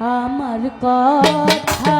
আমার কথা।